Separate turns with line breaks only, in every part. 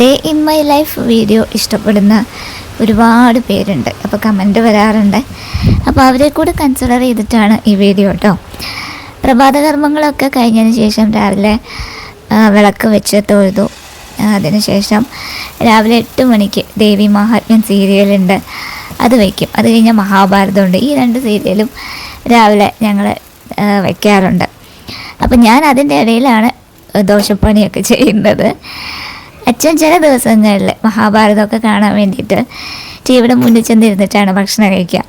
Day in my life video ഇഷ്ടപ്പെടുന്ന ഒരുപാട് പേരുണ്ട്. അപ്പോൾ കമന്റ് വരാറുണ്ട്. അപ്പോൾ അവരെ കൂടെ കൺസിഡർ ചെയ്തിട്ടാണ് ഈ വീഡിയോ കേട്ടോ പ്രഭാതകർമ്മങ്ങളൊക്കെ കഴിഞ്ഞതിന് ശേഷം രാവിലെ വിളക്ക് വെച്ച് തൊഴുതു. അതിനുശേഷം രാവിലെ എട്ട് മണിക്ക് ദേവി മഹാത്മ്യം സീരിയലുണ്ട് അത് വയ്ക്കും അത് കഴിഞ്ഞാൽ മഹാഭാരതമുണ്ട്. ഈ രണ്ട് സീരിയലും രാവിലെ ഞങ്ങൾ വയ്ക്കാറുണ്ട് അപ്പം ഞാൻ അതിന്റെ ഇടയിലാണ് ദോഷപ്പണിയൊക്കെ ചെയ്യുന്നത്. അച്ഛൻ ചില ദിവസങ്ങളിൽ മഹാഭാരതമൊക്കെ കാണാൻ വേണ്ടിയിട്ട് ടിവിയുടെ മുന്നിൽ ചെന്നിരുന്നിട്ടാണ് ഭക്ഷണം കഴിക്കുക.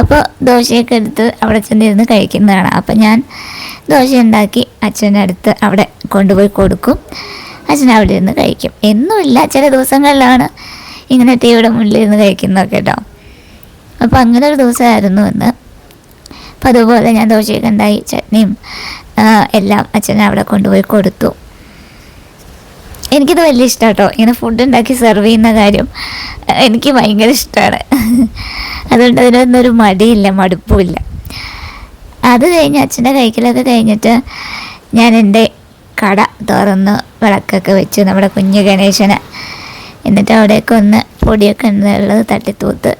അപ്പോൾ ദോശയൊക്കെ എടുത്ത് അവിടെ ചെന്നിരുന്ന് കഴിക്കുന്നതാണ്. അപ്പം ഞാൻ ദോശ ഉണ്ടാക്കി അച്ഛന്റെ അടുത്ത് അവിടെ കൊണ്ടുപോയി കൊടുക്കും. അച്ഛൻ അവിടെ ഇരുന്ന് കഴിക്കും. എന്നുമില്ല ചില ദിവസങ്ങളിലാണ് ഇങ്ങനെ ടിവിയുടെ മുന്നിൽ ഇരുന്ന് കഴിക്കുന്നതൊക്കെ കേട്ടോ. അപ്പോൾ അങ്ങനെ ഒരു ദിവസമായിരുന്നു എന്ന് അപ്പോൾ അതുപോലെ ഞാൻ ദോശയൊക്കെ ഉണ്ടായി ചട്നിയും എല്ലാം അച്ഛനെ അവിടെ കൊണ്ടുപോയി കൊടുത്തു. എനിക്കിത് വലിയ ഇഷ്ടമാണ് കേട്ടോ ഇങ്ങനെ ഫുഡ് ഉണ്ടാക്കി സെർവ് ചെയ്യുന്ന കാര്യം എനിക്ക് ഭയങ്കര ഇഷ്ടമാണ് അതുകൊണ്ട് അതിനൊന്നും ഒരു മടിയില്ല മടുപ്പുമില്ല. അത് കഴിഞ്ഞ് അച്ഛന്റെ കൈക്കലൊക്കെ കഴിഞ്ഞിട്ട് ഞാൻ എന്റെ കട തുറന്ന് വിളക്കൊക്കെ വെച്ചു. നമ്മുടെ കുഞ്ഞു ഗണേശന്. എന്നിട്ട് അവിടെയൊക്കെ ഒന്ന് പൊടിയൊക്കെ ഉള്ളത് തട്ടിത്തൂത്ത്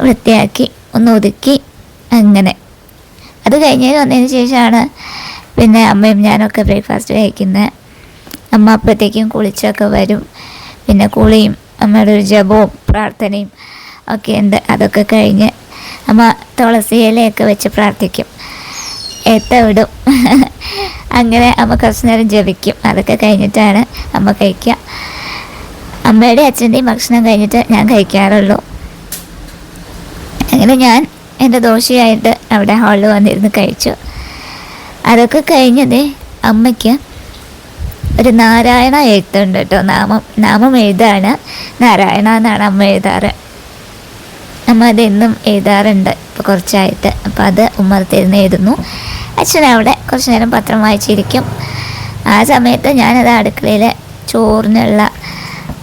വൃത്തിയാക്കി ഒന്ന് ഒതുക്കി അങ്ങനെ. അത് കഴിഞ്ഞ് വന്നതിന് ശേഷമാണ് പിന്നെ അമ്മയും ഞാനൊക്കെ ബ്രേക്ക്ഫാസ്റ്റ് കഴിക്കുന്നത് അമ്മ അപ്പോഴത്തേക്കും കുളിച്ചൊക്കെ വരും. പിന്നെ കുളിയും അമ്മയുടെ ഒരു ജപവും പ്രാർത്ഥനയും ഒക്കെ ഉണ്ട്. അതൊക്കെ കഴിഞ്ഞ് അമ്മ തുളസി ഇലയൊക്കെ വെച്ച് പ്രാർത്ഥിക്കും. എത്ത വിടും. അങ്ങനെ അമ്മ കുറച്ച് നേരം ജപിക്കും. അതൊക്കെ കഴിഞ്ഞിട്ടാണ് അമ്മ കഴിക്കുക. അമ്മയുടെ അച്ഛന്റെയും ഭക്ഷണം കഴിഞ്ഞിട്ട് ഞാൻ കഴിക്കാറുള്ളൂ. അങ്ങനെ ഞാൻ എന്റെ ദോശയായിട്ട് അവിടെ ഹാളിൽ വന്നിരുന്ന് കഴിച്ചു. അതൊക്കെ കഴിഞ്ഞതേ അമ്മയ്ക്ക് ഒരു നാരായണ എഴുത്തുണ്ട് കേട്ടോ. നാമം നാമം എഴുതാണ്. നാരായണ എന്നാണ് അമ്മ എഴുതാറ്. അമ്മ അതെന്നും എഴുതാറുണ്ട് ഇപ്പോൾ കുറച്ചായിട്ട്. അപ്പോൾ അത് ഉമ്മർത്തിരുന്ന് എഴുതുന്നു. അച്ഛൻ അവിടെ കുറച്ച് നേരം പത്രം വായിച്ചിരിക്കും. ആ സമയത്ത് ഞാനത് അടുക്കളയിൽ ചോറിനുള്ള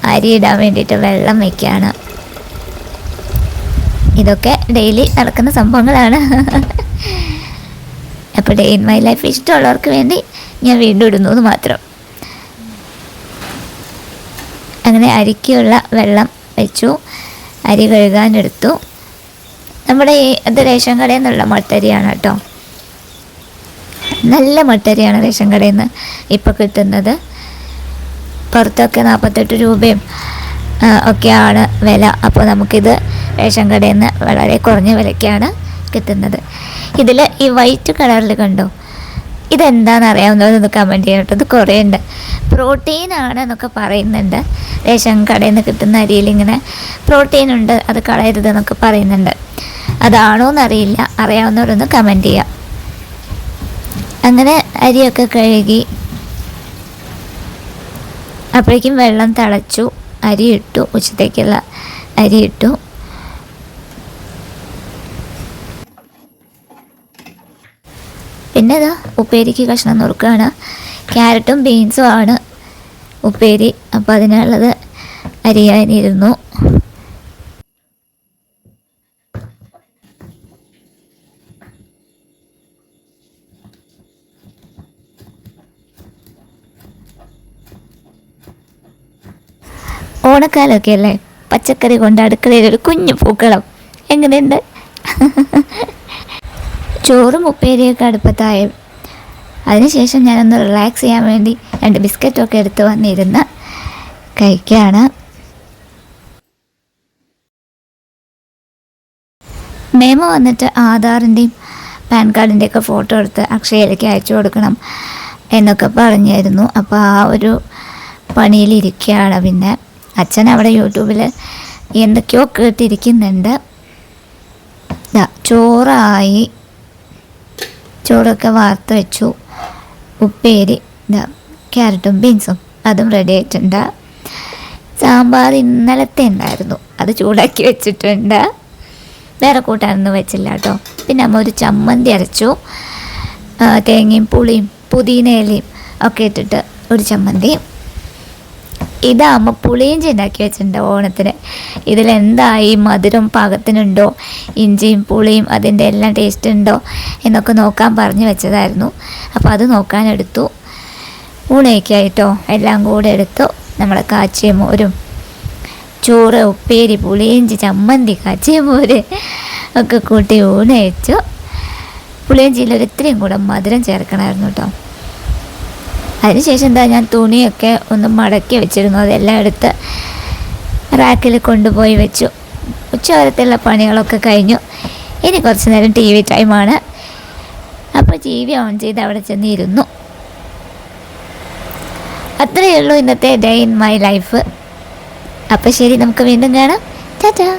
അരി ഇടാൻ വേണ്ടിയിട്ട് വെള്ളം വയ്ക്കുകയാണ് ഇതൊക്കെ ഡെയിലി നടക്കുന്ന സംഭവങ്ങളാണ്. അപ്പോൾ ഡേ ഇൻ മൈ ലൈഫ് ഇഷ്ടമുള്ളവർക്ക് വേണ്ടി ഞാൻ വീണ്ടും ഇടുന്നു മാത്രം. അങ്ങനെ അരിക്കുള്ള വെള്ളം വെച്ചു. അരി കഴുകാനെടുത്തു. നമ്മുടെ ഈ ഇത് റേഷൻ കടയിൽ നിന്നുള്ള മട്ടരിയാണ് കേട്ടോ. നല്ല മട്ടരിയാണ് റേഷൻ കടയിൽ നിന്ന് ഇപ്പോൾ കിട്ടുന്നത്. പുറത്തൊക്കെ നാൽപ്പത്തെട്ട് രൂപയും ഒക്കെയാണ് വില. അപ്പോൾ നമുക്കിത് റേഷൻ കടയിൽ നിന്ന് വളരെ കുറഞ്ഞ വിലയ്ക്കാണ് കിട്ടുന്നത്. ഇതിൽ ഈ വൈറ്റ് കളറിൽ കണ്ടോ? ഇതെന്താണെന്ന് അറിയാവുന്നതൊന്ന് കമന്റ് ചെയ്യണം കേട്ടോ. ഇത് കുറേ ഉണ്ട് പ്രോട്ടീൻ ആണ് എന്നൊക്കെ പറയുന്നുണ്ട്. റേഷൻ കടയിൽ നിന്ന് കിട്ടുന്ന അരിയിൽ ഇങ്ങനെ പ്രോട്ടീൻ ഉണ്ട് അത് കളയരുത് എന്നൊക്കെ പറയുന്നുണ്ട്. അതാണോ എന്നറിയില്ല അറിയാവുന്നവരൊന്ന് കമന്റ് ചെയ്യാം. അങ്ങനെ അരിയൊക്കെ കഴുകി അപ്പോഴേക്കും വെള്ളം തിളച്ചു അരി ഇട്ടു ഉച്ചത്തേക്കുള്ള അരി ഇട്ടു. പിന്നെ ഇതാ ഉപ്പേരിക്ക് കഷ്ണം നുറുക്കുകയാണ് ക്യാരറ്റും ബീൻസും ആണ് ഉപ്പേരി. അപ്പോൾ അതിനുള്ളത് അരിയാനിരുന്നു. ഓണക്കാലമൊക്കെ അല്ലേ പച്ചക്കറി കൊണ്ട് അടുക്കളയിൽ ഒരു കുഞ്ഞു പൂക്കളം. എങ്ങനെയുണ്ട്? ചോറും ഉപ്പേരിയൊക്കെ അടുപ്പത്തായി. അതിനുശേഷം ഞാനൊന്ന് റിലാക്സ് ചെയ്യാൻ വേണ്ടി രണ്ട് ബിസ്ക്കറ്റൊക്കെ എടുത്ത് വന്നിരുന്ന് കഴിക്കുകയാണ് മേമ വന്നിട്ട് ആധാറിന്റെയും പാൻ കാർഡിന്റെയൊക്കെ ഫോട്ടോ എടുത്ത് അക്ഷയയിലേക്ക് അയച്ചു കൊടുക്കണം എന്നൊക്കെ പറഞ്ഞായിരുന്നു അപ്പോൾ ആ ഒരു പണിയിലിരിക്കുകയാണ് പിന്നെ. അച്ഛൻ അവിടെ യൂട്യൂബിൽ എന്തൊക്കെയോ കേട്ടിരിക്കുന്നുണ്ട്. ചോറായി. ചോറൊക്കെ വാർത്ത് വെച്ചു. ഉപ്പേരി ഇതാ ക്യാരറ്റും ബീൻസും അതും റെഡി ആയിട്ടുണ്ട്. സാമ്പാർ ഇന്നലത്തെ ഉണ്ടായിരുന്നു. അത് ചൂടാക്കി വെച്ചിട്ടുണ്ട്. വേറെ കൂട്ടാനൊന്നും വെച്ചില്ല കേട്ടോ. പിന്നെ അമ്മ ഒരു ചമ്മന്തി അരച്ചു. തേങ്ങയും പുളിയും പുതിന ഒക്കെ ഇട്ടിട്ട് ഒരു ചമ്മന്തി. ഇതാകുമ്പോൾ പുളിയിഞ്ചി ഉണ്ടാക്കി വെച്ചിട്ടുണ്ട് ഓണത്തിന്. ഇതിലെന്തായി? മധുരം പാകത്തിനുണ്ടോ? ഇഞ്ചിയും പുളിയും അതിന്റെ എല്ലാം ടേസ്റ്റ് ഉണ്ടോ? എന്നൊക്കെ നോക്കാൻ പറഞ്ഞു വെച്ചതായിരുന്നു. അപ്പോൾ അത് നോക്കാനെടുത്തു. ഊണയൊക്കെയായിട്ടോ എല്ലാം കൂടെ എടുത്തു. നമ്മളെ കാച്ചിയ മോരും ചോറ് ഉപ്പേരി പുളിയിഞ്ചി ചമ്മന്തി കാച്ചിയ മോര് ഒക്കെ കൂട്ടി ഊണ് വെച്ചു പുളിയിഞ്ചിയിൽ ഇത്രയും കൂടെ മധുരം ചേർക്കണമായിരുന്നു കേട്ടോ അതിനുശേഷം എന്താ ഞാൻ തുണിയൊക്കെ ഒന്ന് മടക്കി വെച്ചിരുന്നു. അതെല്ലാം എടുത്ത് റാക്കിൽ കൊണ്ടുപോയി വെച്ചു. ഉച്ചവരത്തുള്ള പണികളൊക്കെ കഴിഞ്ഞു. ഇനി കുറച്ച് നേരം ടി വി ടൈമാണ് അപ്പോൾ ടി വി ഓൺ ചെയ്ത് അവിടെ ചെന്ന് ഇരുന്നു അത്രയേ ഉള്ളൂ ഇന്നത്തെ ഡേ ഇൻ മൈ ലൈഫ് അപ്പോൾ ശരി നമുക്ക് വീണ്ടും കാണാം. ടാറ്റാ.